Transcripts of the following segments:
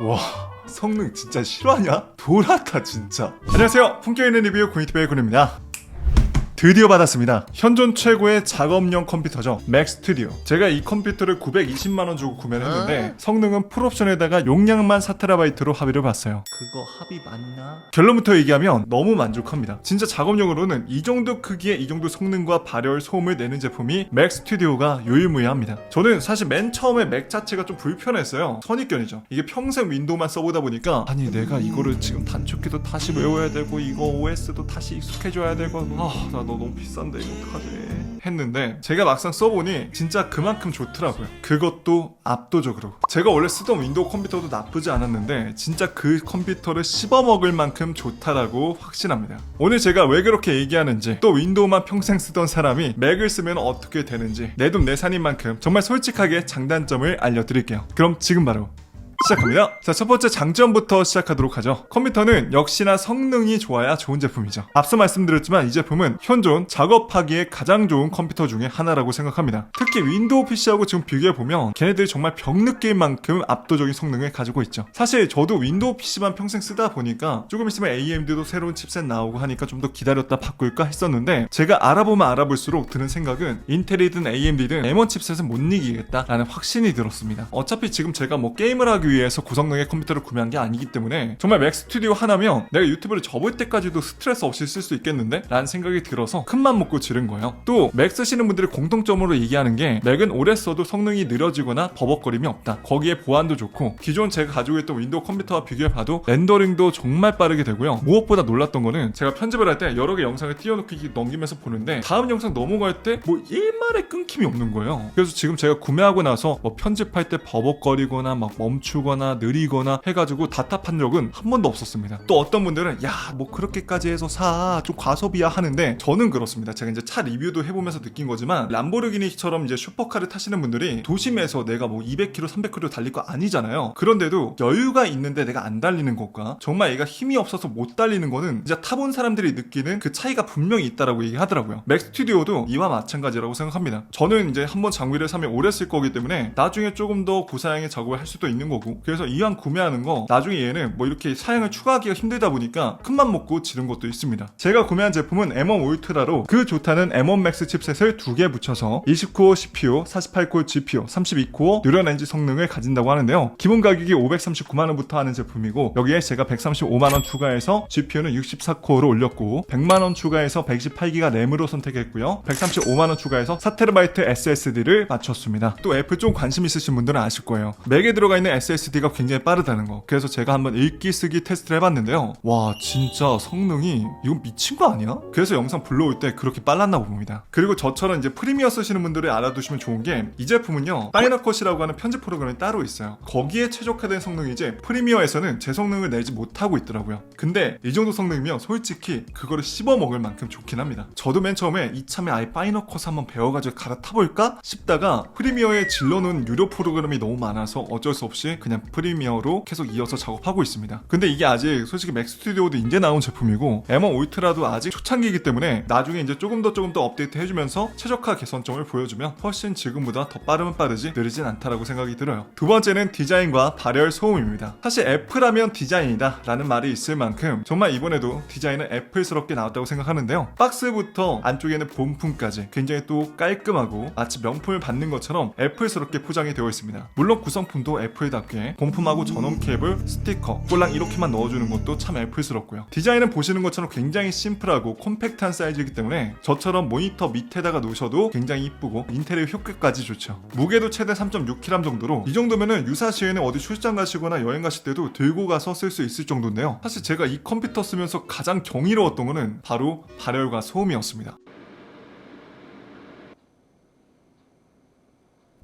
와 성능 진짜 실화냐? 돌았다 진짜. 안녕하세요. 품격 있는 리뷰 고이티베이 군입니다 드디어 받았습니다. 현존 최고의 작업용 컴퓨터죠. 맥 스튜디오. 제가 이 컴퓨터를 920만 원 주고 구매를 했는데 성능은 풀옵션에다가 용량만 4TB로 합의를 봤어요. 그거 합의 맞나? 결론부터 얘기하면 너무 만족합니다. 진짜 작업용으로는 이 정도 크기의 이 정도 성능과 발열 소음을 내는 제품이 맥 스튜디오가 유일무이합니다. 저는 사실 맨 처음에 맥 자체가 좀 불편했어요. 선입견이죠. 이게 평생 윈도우만 써보다 보니까 아니 내가 이거를 지금 단축키도 다시 외워야 되고 이거 OS도 다시 익숙해져야 되고 아 나너 너무 비싼데 이거 어떡하지? 했는데 제가 막상 써보니 진짜 그만큼 좋더라고요. 그것도 압도적으로. 제가 원래 쓰던 윈도우 컴퓨터도 나쁘지 않았는데 진짜 그 컴퓨터를 씹어먹을 만큼 좋다라고 확신합니다. 오늘 제가 왜 그렇게 얘기하는지 또 윈도우만 평생 쓰던 사람이 맥을 쓰면 어떻게 되는지 내 돈 내산인 만큼 정말 솔직하게 장단점을 알려드릴게요. 그럼 지금 바로 시작합니다. 자, 첫 번째 장점부터 시작하도록 하죠. 컴퓨터는 역시나 성능이 좋아야 좋은 제품이죠. 앞서 말씀드렸지만 이 제품은 현존 작업하기에 가장 좋은 컴퓨터 중에 하나라고 생각합니다. 특히 윈도우 PC하고 지금 비교해보면 걔네들이 정말 벽 느낄 만큼 압도적인 성능을 가지고 있죠. 사실 저도 윈도우 PC만 평생 쓰다 보니까 조금 있으면 AMD도 새로운 칩셋 나오고 하니까 좀 더 기다렸다 바꿀까 했었는데 제가 알아보면 알아볼수록 드는 생각은 인텔이든 AMD든 M1 칩셋은 못 이기겠다라는 확신이 들었습니다. 어차피 지금 제가 뭐 게임을 하기 위해 서 고성능의 컴퓨터를 구매한 게 아니기 때문에 정말 맥 스튜디오 하나면 내가 유튜브를 접을 때까지도 스트레스 없이 쓸 수 있겠는데? 라는 생각이 들어서 큰맘 먹고 지른 거예요. 또 맥 쓰시는 분들이 공통점으로 얘기하는 게 맥은 오래 써도 성능이 느려지거나 버벅거림이 없다. 거기에 보안도 좋고 기존 제가 가지고 있던 윈도우 컴퓨터와 비교해봐도 렌더링도 정말 빠르게 되고요. 무엇보다 놀랐던 거는 제가 편집을 할 때 여러 개 영상을 이렇게 넘기면서 보는데 다음 영상 넘어갈 때 뭐 일말의 끊김이 없는 거예요. 그래서 지금 제가 구매하고 나서 뭐 편집할 때 버벅거리거나 막 멈추 거나 느리거나 해가지고 답답한 적은 한 번도 없었습니다. 또 어떤 분들은 야 뭐 그렇게까지 해서 사 좀 과소비야 하는데 저는 그렇습니다. 제가 이제 차 리뷰도 해보면서 느낀 거지만 람보르기니처럼 이제 슈퍼카를 타시는 분들이 도심에서 내가 뭐 200km, 300km 달릴 거 아니잖아요. 그런데도 여유가 있는데 내가 안 달리는 것과 정말 얘가 힘이 없어서 못 달리는 거는 진짜 타본 사람들이 느끼는 그 차이가 분명히 있다라고 얘기하더라고요. 맥 스튜디오도 이와 마찬가지라고 생각합니다. 저는 이제 한번 장비를 사면 오래 쓸 거기 때문에 나중에 조금 더 고사양의 작업을 할 수도 있는 거고 그래서 이왕 구매하는 거 나중에 얘는 뭐 이렇게 사양을 추가하기가 힘들다 보니까 큰맘 먹고 지른 것도 있습니다. 제가 구매한 제품은 M1 울트라로 그 좋다는 M1 맥스 칩셋을 두 개 붙여서 20코어 CPU, 48코어 GPU, 32코어 뉴럴 엔진 성능을 가진다고 하는데요. 기본 가격이 539만 원부터 하는 제품이고 여기에 제가 135만 원 추가해서 GPU는 64코어로 올렸고 100만 원 추가해서 128기가 램으로 선택했고요. 135만 원 추가해서 4TB SSD를 맞췄습니다. 또 애플 좀 관심 있으신 분들은 아실 거예요. 맥에 들어가 있는 SSD 가 굉장히 빠르다는 거. 그래서 제가 한번 읽기 쓰기 테스트를 해봤는데요. 와 진짜 성능이 이건 미친 거 아니야? 그래서 영상 불러올 때 그렇게 빨랐나 봅니다. 그리고 저처럼 이제 프리미어 쓰시는 분들이 알아두시면 좋은 게 이 제품은요 파이널 컷이라고 하는 편집 프로그램이 따로 있어요. 거기에 최적화된 성능이지 프리미어에서는 제 성능을 내지 못하고 있더라고요. 근데 이 정도 성능이면 솔직히 그거를 씹어 먹을 만큼 좋긴 합니다. 저도 맨 처음에 이참에 아예 파이널 컷 한번 배워가지고 갈아타볼까 싶다가 프리미어에 질러놓은 유료 프로그램이 너무 많아서 어쩔 수 없이 그냥 프리미어로 계속 이어서 작업하고 있습니다. 근데 이게 아직 솔직히 맥 스튜디오도 이제 나온 제품이고 M1 울트라도 아직 초창기이기 때문에 나중에 이제 조금 더 조금 더 업데이트 해주면서 최적화 개선점을 보여주면 훨씬 지금보다 더 빠르면 빠르지 느리진 않다라고 생각이 들어요. 두 번째는 디자인과 발열 소음입니다. 사실 애플하면 디자인이다 라는 말이 있을 만큼 정말 이번에도 디자인은 애플스럽게 나왔다고 생각하는데요. 박스부터 안쪽에는 본품까지 굉장히 또 깔끔하고 마치 명품을 받는 것처럼 애플스럽게 포장이 되어 있습니다. 물론 구성품도 애플답게 본품하고 전원 케이블, 스티커, 꼴랑 이렇게만 넣어주는 것도 참 애플스럽고요. 디자인은 보시는 것처럼 굉장히 심플하고 콤팩트한 사이즈이기 때문에 저처럼 모니터 밑에다가 놓으셔도 굉장히 이쁘고 인테리어 효과까지 좋죠. 무게도 최대 3.6kg 정도로 이 정도면은 유사 시에는 어디 출장 가시거나 여행 가실 때도 들고 가서 쓸 수 있을 정도인데요. 사실 제가 이 컴퓨터 쓰면서 가장 경이로웠던 거는 바로 발열과 소음이었습니다.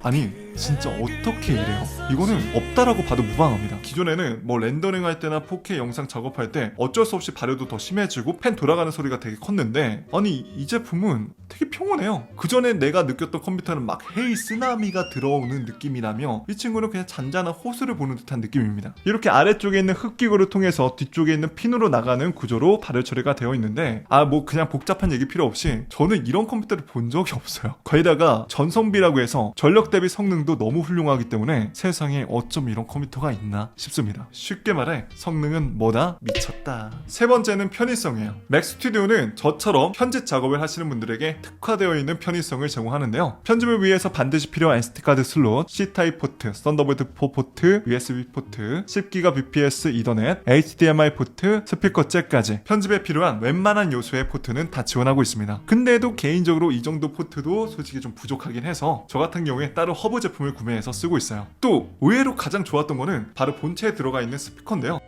아니 진짜 어떻게 이래요? 이거는 없다라고 봐도 무방합니다. 기존에는 뭐 렌더링 할 때나 4K 영상 작업할 때 어쩔 수 없이 발열도 더 심해지고 펜 돌아가는 소리가 되게 컸는데 아니 이 제품은 되게 평온해요. 그 전에 내가 느꼈던 컴퓨터는 막 헤이 쓰나미가 들어오는 느낌이라며 이 친구는 그냥 잔잔한 호수를 보는 듯한 느낌입니다. 이렇게 아래쪽에 있는 흡기구를 통해서 뒤쪽에 있는 핀으로 나가는 구조로 발열 처리가 되어 있는데 아 뭐 그냥 복잡한 얘기 필요 없이 저는 이런 컴퓨터를 본 적이 없어요. 거기다가 전성비라고 해서 전력 대비 성능도 너무 훌륭하기 때문에 세상에 어쩜 이런 컴퓨터가 있나 싶습니다. 쉽게 말해 성능은 뭐다 미쳤다. 세 번째는 편의성이에요. 맥 스튜디오는 저처럼 편집 작업을 하시는 분들에게 특화되어 있는 편의성을 제공하는데요. 편집을 위해서 반드시 필요한 SD 카드 슬롯, C 타입 포트, 썬더볼트 4 포트, USB 포트, 10기가 bps 이더넷, HDMI 포트, 스피커 잭까지 편집에 필요한 웬만한 요소의 포트는 다 지원하고 있습니다. 근데도 개인적으로 이 정도 포트도 솔직히 좀 부족하긴 해서 저 같은 경우에 따로 허브 제품을 구매해서 쓰고 있어요. 또 의외로 가장 좋았던 거는 바로 본체에 들어가 있는 스피커인데요.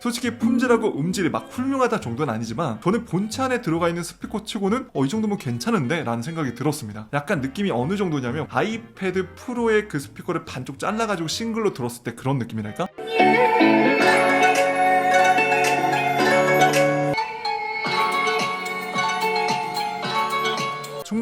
솔직히 품질하고 음질이 막 훌륭하다 정도는 아니지만 저는 본체 안에 들어가 있는 스피커 치고는 어 이 정도면 괜찮은데 라는 생각이 들었습니다 약간 느낌이 어느 정도냐면 아이패드 프로의 그 스피커를 반쪽 잘라가지고 싱글로 들었을 때 그런 느낌이랄까?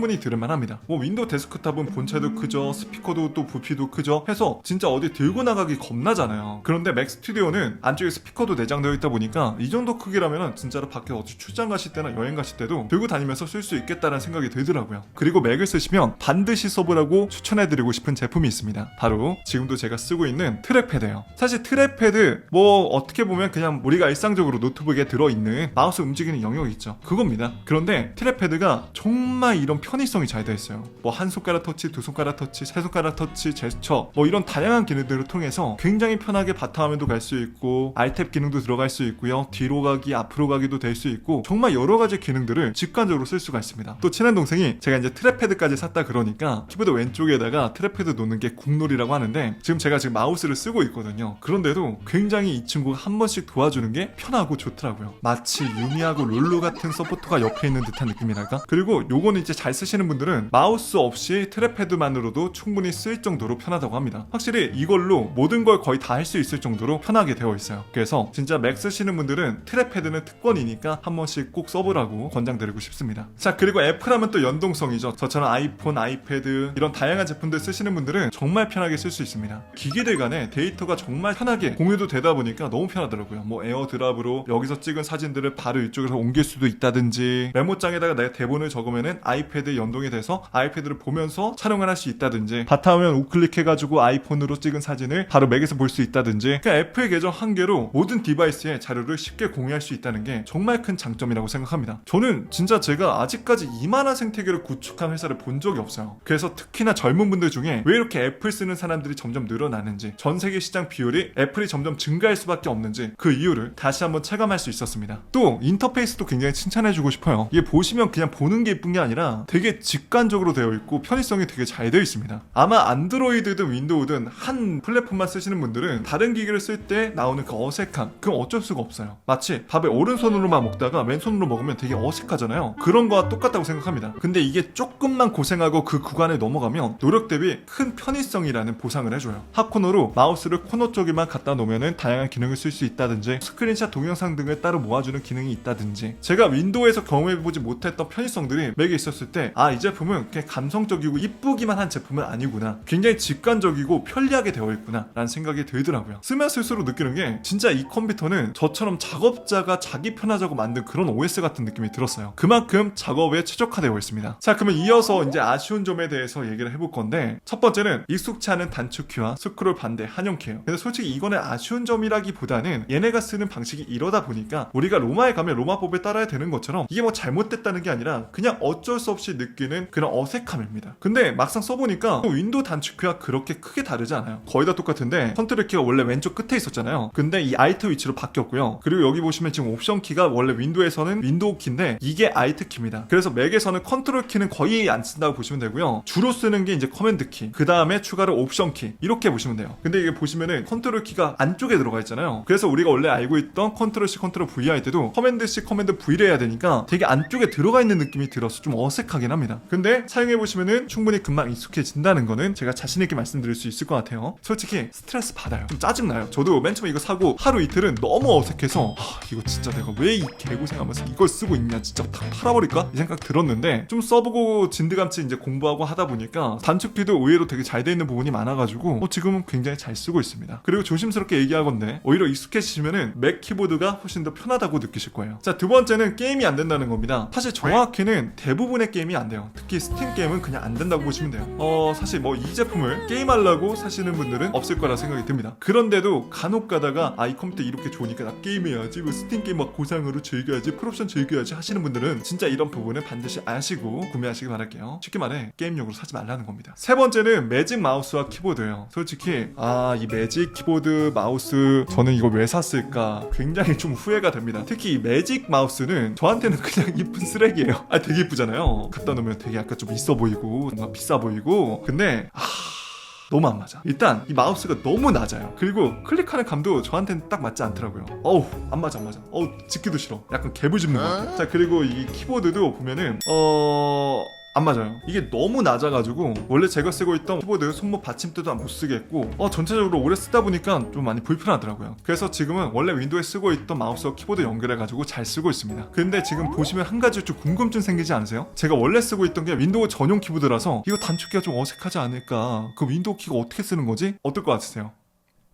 충분히 들을만 합니다. 뭐 윈도우 데스크탑은 본체도 크죠, 스피커도 또 부피도 크죠. 해서 진짜 어디 들고 나가기 겁나잖아요. 그런데 맥 스튜디오는 안쪽에 스피커도 내장되어 있다 보니까 이 정도 크기라면 진짜로 밖에 어디 출장 가실 때나 여행 가실 때도 들고 다니면서 쓸 수 있겠다는 생각이 들더라고요. 그리고 맥을 쓰시면 반드시 써보라고 추천해드리고 싶은 제품이 있습니다. 바로 지금도 제가 쓰고 있는 트랙패드예요. 사실 트랙패드 뭐 어떻게 보면 그냥 우리가 일상적으로 노트북에 들어있는 마우스 움직이는 영역이 있죠. 그겁니다. 그런데 트랙패드가 정말 이런 편 의성이 잘 되어 있어요. 뭐 한 손가락 터치, 두 손가락 터치, 세 손가락 터치, 제스처 뭐 이런 다양한 기능들을 통해서 굉장히 편하게 바탕화면도 갈 수 있고 알탭 기능도 들어갈 수 있고요. 뒤로 가기, 앞으로 가기도 될 수 있고 정말 여러 가지 기능들을 직관적으로 쓸 수가 있습니다. 또 친한 동생이 제가 이제 트랙패드까지 샀다 그러니까 키보드 왼쪽에다가 트랙패드 놓는 게 국놀이라고 하는데 지금 제가 지금 마우스를 쓰고 있거든요. 그런데도 굉장히 이 친구가 한 번씩 도와주는 게 편하고 좋더라고요. 마치 유미하고 롤루 같은 서포터가 옆에 있는 듯한 느낌이랄까? 그리고 요거는 이제 잘 쓰시는 분들은 마우스 없이 트랙패드만으로도 충분히 쓸 정도로 편하다고 합니다. 확실히 이걸로 모든 걸 거의 다 할 수 있을 정도로 편하게 되어 있어요. 그래서 진짜 맥 쓰시는 분들은 트랙패드는 특권이니까 한 번씩 꼭 써보라고 권장드리고 싶습니다. 자 그리고 애플하면 또 연동성이죠. 저처럼 아이폰, 아이패드 이런 다양한 제품들 쓰시는 분들은 정말 편하게 쓸 수 있습니다. 기기들 간에 데이터가 정말 편하게 공유도 되다 보니까 너무 편하더라고요. 뭐 에어드랍으로 여기서 찍은 사진들을 바로 이쪽에서 옮길 수도 있다든지 메모장에다가 내가 대본을 적으면은 아이패드 연동이 돼서 아이패드를 보면서 촬영을 할 수 있다든지 바탕화면 우클릭해가지고 아이폰으로 찍은 사진을 바로 맥에서 볼 수 있다든지 그러니까 애플 계정 한 개로 모든 디바이스에 자료를 쉽게 공유할 수 있다는 게 정말 큰 장점이라고 생각합니다. 저는 진짜 제가 아직까지 이만한 생태계를 구축한 회사를 본 적이 없어요. 그래서 특히나 젊은 분들 중에 왜 이렇게 애플 쓰는 사람들이 점점 늘어나는지 전 세계 시장 비율이 애플이 점점 증가할 수밖에 없는지 그 이유를 다시 한번 체감할 수 있었습니다. 또 인터페이스도 굉장히 칭찬해주고 싶어요. 이게 보시면 그냥 보는 게 이쁜 게 아니라 되게 직관적으로 되어 있고 편의성이 되게 잘 되어 있습니다. 아마 안드로이드든 윈도우든 한 플랫폼만 쓰시는 분들은 다른 기기를 쓸 때 나오는 그 어색함 그건 어쩔 수가 없어요. 마치 밥을 오른손으로만 먹다가 왼손으로 먹으면 되게 어색하잖아요. 그런 거와 똑같다고 생각합니다. 근데 이게 조금만 고생하고 그 구간을 넘어가면 노력 대비 큰 편의성이라는 보상을 해줘요. 핫코너로 마우스를 코너 쪽에만 갖다 놓으면 다양한 기능을 쓸 수 있다든지 스크린샷 동영상 등을 따로 모아주는 기능이 있다든지 제가 윈도우에서 경험해보지 못했던 편의성들이 맥에 있었을 때아 이 제품은 그냥 감성적이고 이쁘기만 한 제품은 아니구나. 굉장히 직관적이고 편리하게 되어 있구나. 라는 생각이 들더라고요. 쓰면 쓸수록 느끼는 게 진짜 이 컴퓨터는 저처럼 작업자가 자기 편하자고 만든 그런 OS 같은 느낌이 들었어요. 그만큼 작업에 최적화되어 있습니다. 자 그러면 이어서 이제 아쉬운 점에 대해서 얘기를 해볼 건데 첫 번째는 익숙치 않은 단축 키와 스크롤 반대 한영 키예요. 근데 솔직히 이거는 아쉬운 점이라기보다는 얘네가 쓰는 방식이 이러다 보니까 우리가 로마에 가면 로마법을 따라야 되는 것처럼 이게 뭐 잘못됐다는 게 아니라 그냥 어쩔 수 없이 느끼는 그런 어색함입니다. 근데 막상 써보니까 윈도우 단축키와 그렇게 크게 다르지 않아요. 거의 다 똑같은데 컨트롤 키가 원래 왼쪽 끝에 있었잖아요. 근데 이 알트 위치로 바뀌었고요. 그리고 여기 보시면 지금 옵션 키가 원래 윈도우에서는 윈도우 키인데 이게 알트 키입니다. 그래서 맥에서는 컨트롤 키는 거의 안 쓴다고 보시면 되고요. 주로 쓰는 게 이제 커맨드 키 그 다음에 추가로 옵션 키 이렇게 보시면 돼요. 근데 이게 보시면은 컨트롤 키가 안쪽에 들어가 있잖아요. 그래서 우리가 원래 알고 있던 컨트롤 C 컨트롤 V 할 때도 커맨드 C 커맨드 V를 해야 되니까 되게 안쪽에 들어가 있는 느낌이 들어서 좀 어색하게 하긴 합니다. 근데 사용해보시면은 충분히 금방 익숙해진다는 거는 제가 자신있게 말씀드릴 수 있을 것 같아요. 솔직히 스트레스 받아요. 좀 짜증나요. 저도 맨 처음에 이거 사고 하루 이틀은 너무 어색해서 하, 이거 진짜 내가 왜 이 개고생하면서 이걸 쓰고 있냐 진짜 다 팔아버릴까? 이 생각 들었는데 좀 써보고 진드감치 이제 공부하고 하다 보니까 단축키도 의외로 되게 잘 돼 있는 부분이 많아가지고 어, 지금은 굉장히 잘 쓰고 있습니다. 그리고 조심스럽게 얘기하건데 오히려 익숙해지시면은 맥 키보드가 훨씬 더 편하다고 느끼실 거예요. 자 두 번째는 게임이 안 된다는 겁니다. 사실 정확히는 대부분의 게임이 안 돼요. 특히 스팀 게임은 그냥 안 된다고 보시면 돼요. 어 사실 뭐 이 제품을 게임하려고 사시는 분들은 없을 거라 생각이 듭니다. 그런데도 간혹 가다가 아 이 컴퓨터 이렇게 좋으니까 나 게임해야지 뭐 스팀 게임 막 고상으로 즐겨야지 풀옵션 즐겨야지 하시는 분들은 진짜 이런 부분은 반드시 아시고 구매하시기 바랄게요. 쉽게 말해 게임용으로 사지 말라는 겁니다. 세 번째는 매직 마우스와 키보드예요. 솔직히 아 이 매직 키보드 마우스 저는 이거 왜 샀을까 굉장히 좀 후회가 됩니다. 특히 이 매직 마우스는 저한테는 그냥 이쁜 쓰레기예요. 아 되게 이쁘잖아요. 갖다 놓으면 되게 약간 좀 있어 보이고 뭔가 비싸 보이고 근데 아 너무 안 맞아. 일단 이 마우스가 너무 낮아요. 그리고 클릭하는 감도 저한테는 딱 맞지 않더라고요. 어우 안 맞아 안 맞아. 어우 짚기도 싫어. 약간 개불 짚는 것 같아. 자 그리고 이 키보드도 보면은 어. 안 맞아요. 이게 너무 낮아가지고 원래 제가 쓰고 있던 키보드 손목 받침대도 못 쓰겠고 어 전체적으로 오래 쓰다 보니까 좀 많이 불편하더라고요. 그래서 지금은 원래 윈도우에 쓰고 있던 마우스와 키보드 연결해가지고 잘 쓰고 있습니다. 근데 지금 보시면 한 가지 좀 궁금증 생기지 않으세요? 제가 원래 쓰고 있던 게 윈도우 전용 키보드라서 이거 단축키가 좀 어색하지 않을까? 그 윈도우 키가 어떻게 쓰는 거지? 어떨 것 같으세요?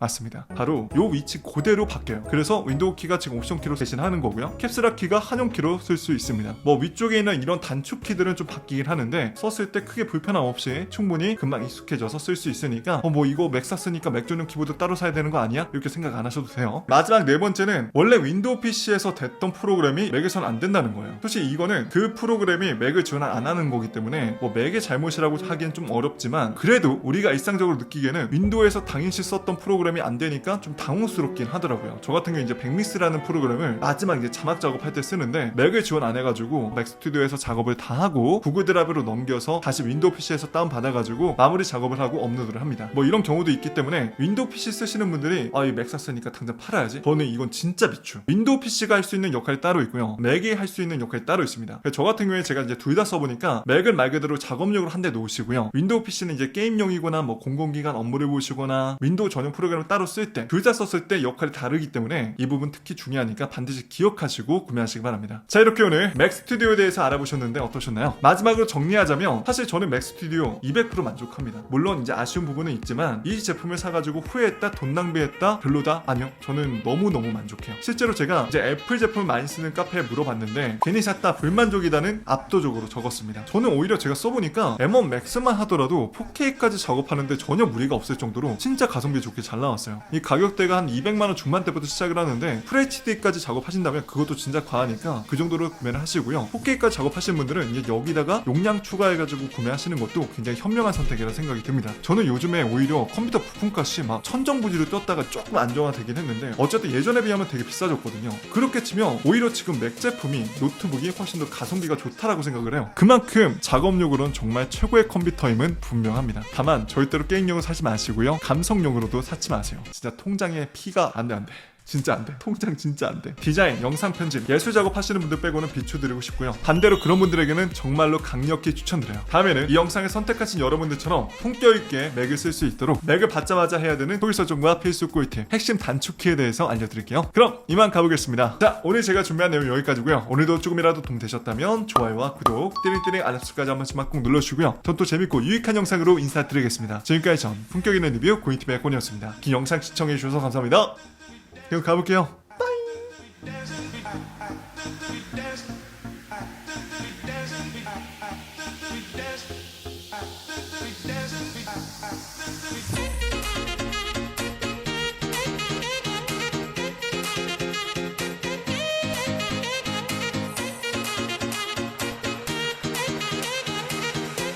맞습니다. 바로 요 위치 그대로 바뀌어요. 그래서 윈도우 키가 지금 옵션 키로 대신하는 거고요. 캡슐라 키가 한용 키로 쓸 수 있습니다. 뭐 위쪽에 있는 이런 단축 키들은 좀 바뀌긴 하는데 썼을 때 크게 불편함 없이 충분히 금방 익숙해져서 쓸 수 있으니까 어 뭐 이거 맥 샀으니까 맥 전용 키보드 따로 사야 되는 거 아니야? 이렇게 생각 안 하셔도 돼요. 마지막 네 번째는 원래 윈도우 PC에서 됐던 프로그램이 맥에선 안 된다는 거예요. 솔직히 이거는 그 프로그램이 맥을 지원 안 하는 거기 때문에 뭐 맥의 잘못이라고 하기엔 좀 어렵지만 그래도 우리가 일상적으로 느끼기에는 윈도우에서 당연시 썼던 프로그램 이 안 되니까 좀 당혹스럽긴 하더라고요. 저 같은 경우 이제 백미스라는 프로그램을 마지막 이제 자막 작업할 때 쓰는데 맥을 지원 안 해가지고 맥 스튜디오에서 작업을 다 하고 구글 드라이브로 넘겨서 다시 윈도우 PC에서 다운 받아가지고 마무리 작업을 하고 업로드를 합니다. 뭐 이런 경우도 있기 때문에 윈도우 PC 쓰시는 분들이 아 이 맥 샀으니까 당장 팔아야지. 저는 이건 진짜 비추. 윈도우 PC가 할 수 있는 역할이 따로 있고요. 맥이 할 수 있는 역할이 따로 있습니다. 저 같은 경우에 제가 이제 둘 다 써보니까 맥을 말 그대로 작업용으로 한 대 놓으시고요. 윈도우 PC는 이제 게임용이거나 뭐 공공기관 업무를 보시거나 윈도우 전용 프로그램 을 따로 쓸 때 둘 다 썼을 때 역할이 다르기 때문에 이 부분 특히 중요하니까 반드시 기억하시고 구매하시기 바랍니다. 자 이렇게 오늘 맥 스튜디오에 대해서 알아보셨는데 어떠셨나요? 마지막으로 정리하자면 사실 저는 맥 스튜디오 200% 만족합니다. 물론 이제 아쉬운 부분은 있지만 이 제품을 사가지고 후회했다, 돈 낭비했다, 별로다? 아니요. 저는 너무너무 만족해요. 실제로 제가 이제 애플 제품을 많이 쓰는 카페에 물어봤는데 괜히 샀다 불만족이다는 압도적으로 적었습니다. 저는 오히려 제가 써보니까 M1 맥스만 하더라도 4K까지 작업하는데 전혀 무리가 없을 정도로 진짜 가성비 좋게 잘 나 왔어요. 이 가격대가 한 200만 원 중반 대부터 시작을 하는데 FHD까지 작업하신다면 그것도 진짜 과하니까 그 정도로 구매를 하시고요. 4K까지 작업하시는 분들은 이제 여기다가 용량 추가해가지고 구매하시는 것도 굉장히 현명한 선택이라 생각이 듭니다. 저는 요즘에 오히려 컴퓨터 부품값이 막 천정부지로 떴다가 조금 안정화되긴 했는데 어쨌든 예전에 비하면 되게 비싸졌거든요. 그렇게 치면 오히려 지금 맥 제품이 노트북이 훨씬 더 가성비가 좋다라고 생각을 해요. 그만큼 작업용으로는 정말 최고의 컴퓨터임은 분명합니다. 다만 절대로 게임용을 사지 마시고요. 감성용으로도 사지 마세요. 진짜 통장에 피가 안 돼 안 돼. 진짜 안 돼. 통장 진짜 안 돼. 디자인, 영상 편집, 예술 작업 하시는 분들 빼고는 비추드리고 싶고요. 반대로 그런 분들에게는 정말로 강력히 추천드려요. 다음에는 이 영상을 선택하신 여러분들처럼 품격 있게 맥을 쓸 수 있도록 맥을 받자마자 해야 되는 토기 설정과 필수 꿀팁, 핵심 단축키에 대해서 알려드릴게요. 그럼 이만 가보겠습니다. 자, 오늘 제가 준비한 내용 여기까지고요. 오늘도 조금이라도 도움 되셨다면 좋아요와 구독, 띠링띠링 알람 설정까지 한 번씩만 꼭 눌러주시고요. 전 또 재밌고 유익한 영상으로 인사드리겠습니다. 지금까지 전 품격 있는 리뷰 고인TV의 꼰이었습니다. 긴 영상 시청해주셔서 감사합니다. 그럼 가볼게요.